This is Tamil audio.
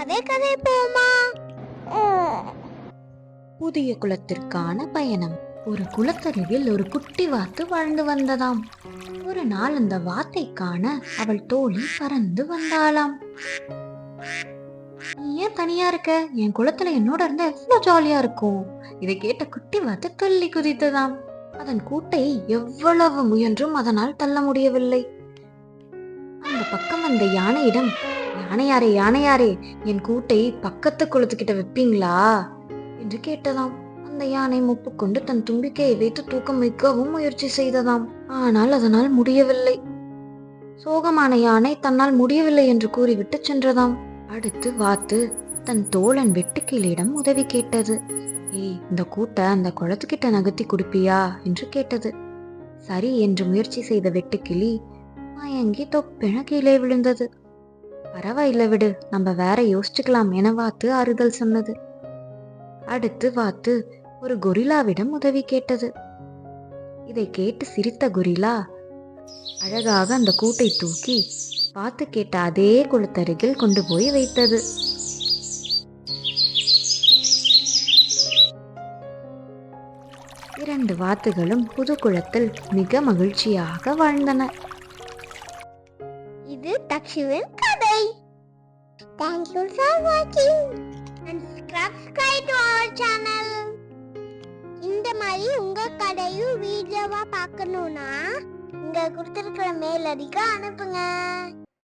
கதை கதை போமா புதிய குலத்திற்கான பயணம். ஒரு குளத்தருகில் ஒரு குட்டி வாத்து வாழ்ந்து வந்ததாம். ஒரு நாள் அந்த வாத்தை காண அவள் தோழி பறந்து வந்தாளாம். நீ ஏன் தனியா இருக்க? என் குளத்துல என்னோட இருந்தா எவ்வளவு ஜாலியா இருக்கும்? இதை கேட்ட குட்டி வாத்து துள்ளி குதித்ததாம். அதன் கூட்டை எவ்வளவு முயன்றும் அதனால் தள்ள முடியவில்லை. அந்த பக்கம் வந்த யானையிடம் யானையாரே யானையாரே என் கூட்டை பக்கத்து குளத்துக்கிட்ட வைப்பீங்களா? என்று கேட்டதாம். அந்த யானை முப்புக்கொண்டு தன் தும்பிக்கையை வைத்து தூக்கம் வைக்கவும் முயற்சி செய்ததாம். ஆனால் அதனால் முடியவில்லை. சோகமான யானை தன்னால் முடியவில்லை என்று கூறிவிட்டு சென்றதாம். அடுத்து வாத்து தன் தோழன் வெட்டுக்கிளியிடம் உதவி கேட்டது. ஏய் இந்த கூட்டை அந்த குளத்துக்கிட்ட நகர்த்தி கொடுப்பியா? என்று கேட்டது. சரி என்று முயற்சி செய்த வெட்டுக்கிளி மயங்கி தொப்பென கீழே விழுந்தது. பரவாயில்ல விடு நம்ம வேற யோசிச்சுக்கலாம் என வாத்து ஆறுதல் சொன்னது. அடுத்து வாத்து ஒரு கொரில்லாவிடம் உதவி கேட்டது. இதை கேட்டு சிரித்த கொரிலா அழகாக அந்த கூட்டை தூக்கி வாத்து கேட்ட அதே குளத்தருகில் கொண்டு போய் வைத்தது. இரண்டு வாத்துகளும் புது குளத்தில் மிக மகிழ்ச்சியாக வாழ்ந்தன. இது தக்ஷுவின் bye. Thank you for watching and subscribe to our channel. இந்த மாதிரி உங்க கடையும் வீடியோவா பார்க்கணும்னா இங்க கொடுத்துருக்கிற மேல் அதிகம் அனுப்புங்க